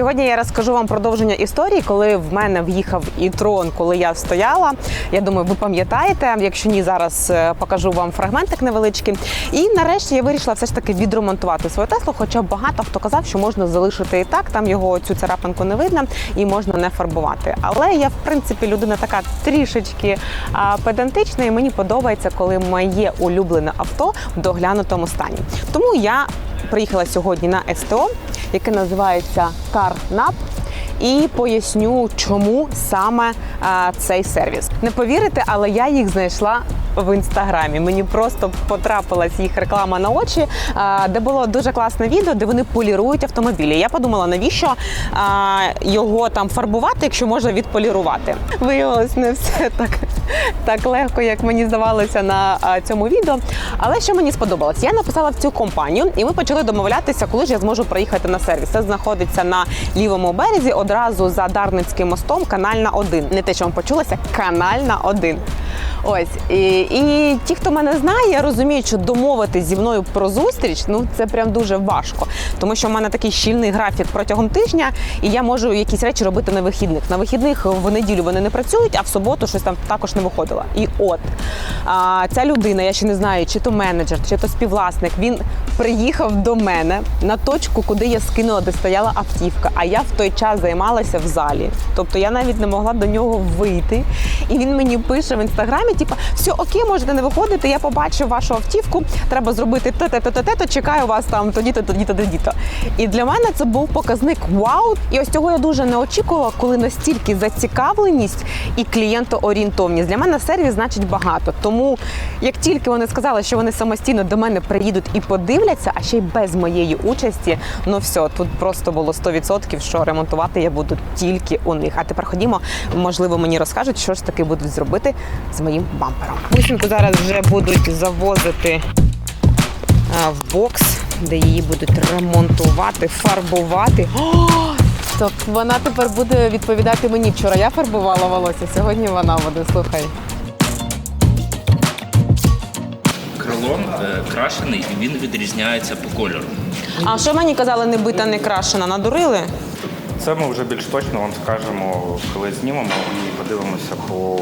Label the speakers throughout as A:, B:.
A: Сьогодні я розкажу вам продовження історії, коли в мене в'їхав і трон, коли я стояла. Я думаю, ви пам'ятаєте. Якщо ні, зараз е, покажу вам фрагментик невеличкий. І нарешті я вирішила все ж таки відремонтувати свою Теслу. Хоча багато хто казав, що можна залишити і так, там його цю царапинку не видно і можна не фарбувати. Але я, в принципі, людина така трішечки педантична, і мені подобається, коли моє улюблене авто в доглянутому стані. Тому я приїхала сьогодні на СТО, яке називається CarNap. І поясню, чому саме а, цей сервіс. Не повірите, але я їх знайшла в інстаграмі. Мені просто потрапилась їх реклама на очі, де було дуже класне відео, де вони полірують автомобілі. Я подумала, навіщо його там фарбувати, якщо можна відполірувати. Виявилось не все так, так легко, як мені здавалося на цьому відео. Але що мені сподобалось? Я написала в цю компанію, і ми почали домовлятися, коли ж я зможу приїхати на сервіс. Це знаходиться на лівому березі, одразу за Дарницьким мостом, канальна 1. Не те, що вам почулося, канальна 1. Ось і, і ті, хто мене знає, я розумію, що домовитись зі мною про зустріч, ну це прям дуже важко, тому що в мене такий щільний графік протягом тижня, і я можу якісь речі робити на вихідних. На вихідних в неділю вони не працюють, а в суботу щось там також не виходило. І от а, ця людина, я ще не знаю, чи то менеджер, чи то співвласник, він приїхав до мене на точку, куди я скинула, де стояла автівка. А я в той час займалася в залі. Тобто я навіть не могла до нього вийти. І він мені пише в інстаграмі: типу, все окей, можете не виходити. Я побачив вашу автівку. Треба зробити те, те, те, те, то чекаю вас там тоді-то, тоді-то, тоді-то. І для мене це був показник вау. І ось цього я дуже не очікувала, коли настільки зацікавленість і клієнтоорієнтовність. Для мене сервіс значить багато. Тому як тільки вони сказали, що вони самостійно до мене приїдуть і подивляться, а ще й без моєї участі, ну все, тут просто було 100%, що ремонтувати я буду тільки у них. А тепер ходімо, можливо, мені розкажуть, що ж таки будуть зробити з моїм бампером. Бусинку зараз вже будуть завозити в бокс, де її будуть ремонтувати, фарбувати. О, так вона тепер буде відповідати мені. Вчора я фарбувала волосся, сьогодні вона буде. Слухай.
B: Крилон е, крашений і він відрізняється по кольору.
A: А що мені казали, не бита, не крашена? Надурили?
C: Це ми вже більш точно вам скажемо, коли знімемо і подивимося, по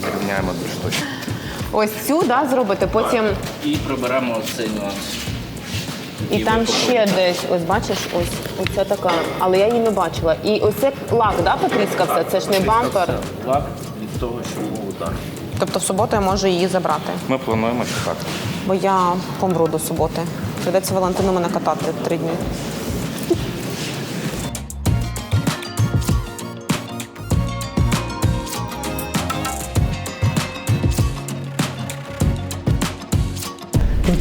C: зрівняємо більш точно.
A: Ось цю да, зробити, потім
B: І приберемо цей нюанс.
A: І там ще десь. Ось бачиш, ось оця така, але я її не бачила. І ось це лак, да, потріскався? Це ж не бампер.
B: Лак від того, що був удар.
A: Тобто в суботу я можу її забрати,
C: Ми плануємо чекати.
A: бо я помру до суботи. Придеться Валентину мене катати три дні.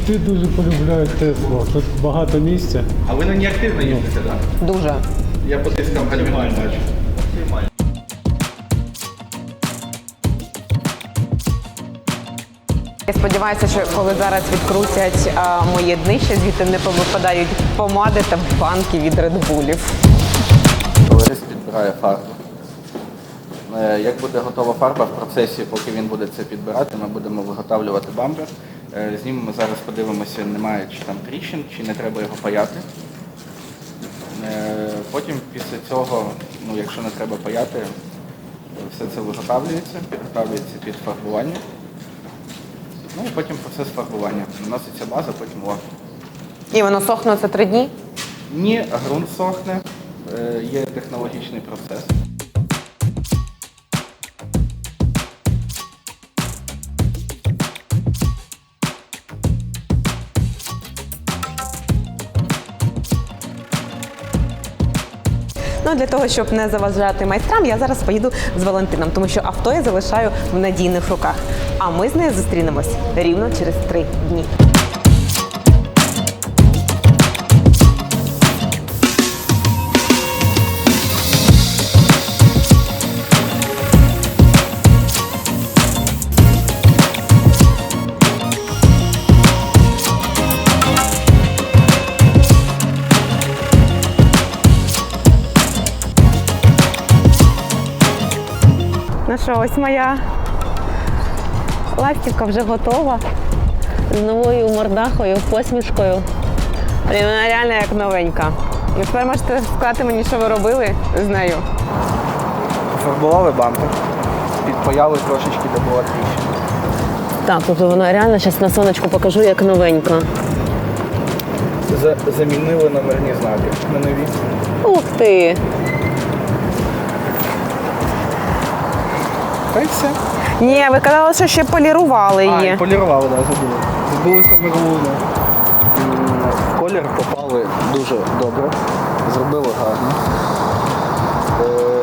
D: Ти дуже полюбляєш Теслу. Тут багато місця.
E: А ви на ній активно їздите, так?
A: Дуже.
E: Я по тискам гальмань бачу.
A: Я сподіваюся, що коли зараз відкрутять а, моє днище, звідти не повипадають помади та банки від редбулів.
F: Товариш підбирає фарбу. Е, Як буде готова фарба в процесі, поки він буде це підбирати, ми будемо виготовлювати бампер. Е, Знімемо зараз, подивимося, немає чи там тріщин, чи не треба його паяти. Е, Потім після цього, ну якщо не треба паяти, все це виготовлюється, підготовлюється під фарбування. Ну і потім процес фарбування. Наноситься база, потім лак.
A: І воно сохне за три дні.
F: Ні, ґрунт сохне, е, є технологічний процес.
A: Ну а для того, щоб не заважати майстрам, я зараз поїду з Валентином, тому що авто я залишаю в надійних руках. А ми з нею зустрінемось рівно через три дні. Що, ось моя ластівка вже готова. З новою мордахою, посмішкою. Вона реально як новенька. Ви тепер можете сказати мені, що ви робили з нею.
F: Фарбували бампер, підпаяли трошечки, де була тріщина.
A: Так, тобто вона реально зараз на сонечку покажу, як новенька.
F: За- Замінили номерні знаки на нові.
A: Ух ти!
F: Та й все.
A: Ні, ви казали, що ще полірували
F: А, і
A: її.
F: полірували, да, забули. Збулися саме головне. М, В колір попали дуже добре, зробили гарно. Е,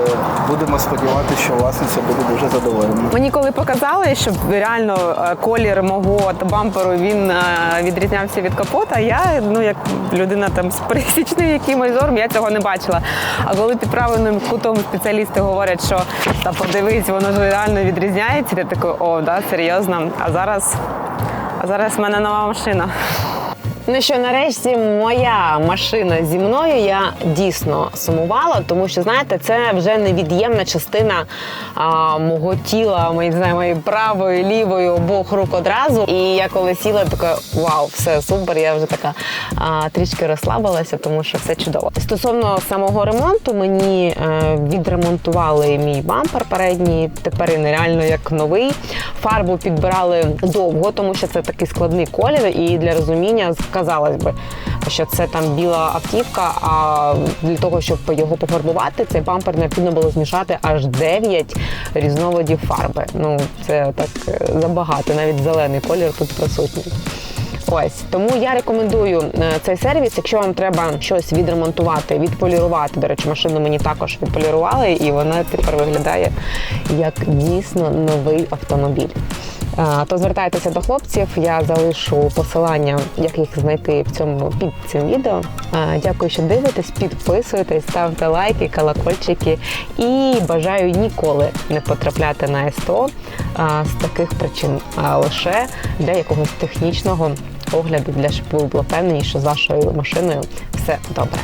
F: Будемо сподіватися, що власниця буде дуже задоволена.
A: Мені коли показали, що реально е, колір мого бамперу він е, відрізнявся від капота, я ну як людина там з пересічним якимось зором, я цього не бачила. А коли під правильним кутом спеціалісти говорять, що та подивись, воно ж реально відрізняється, ти такий, о, да, серйозно. А зараз, а зараз в мене нова машина. Ну що, нарешті моя машина зі мною. Я дійсно сумувала, тому що знаєте, це вже невід'ємна частина а, мого тіла, мої не знаю, моєї правої, лівої, обох рук одразу. І я коли сіла, така вау, все супер. Я вже така а, трішки розслабилася, тому що все чудово. Стосовно самого ремонту, мені е, відремонтували мій бампер передній. Тепер він реально як новий. Фарбу підбирали довго, тому що це такий складний колір. І для розуміння казалось би, що це там біла автівка. А для того, щоб його пофарбувати, цей бампер необхідно було змішати аж 9 різновидів фарби. Ну це так е, забагато. Навіть зелений колір тут присутній. Ось тому я рекомендую е, цей сервіс. Якщо вам треба щось відремонтувати, відполірувати. До речі, машину мені також відполірували, і вона тепер виглядає як дійсно новий автомобіль. То звертайтеся до хлопців. Я залишу посилання, як їх знайти в цьому під цим відео. Дякую, що дивитесь, підписуйтесь, ставте лайки, колокольчики і бажаю ніколи не потрапляти на СТО з таких причин, а лише для якогось технічного огляду, для щоб ви були впевнені, що з вашою машиною все добре.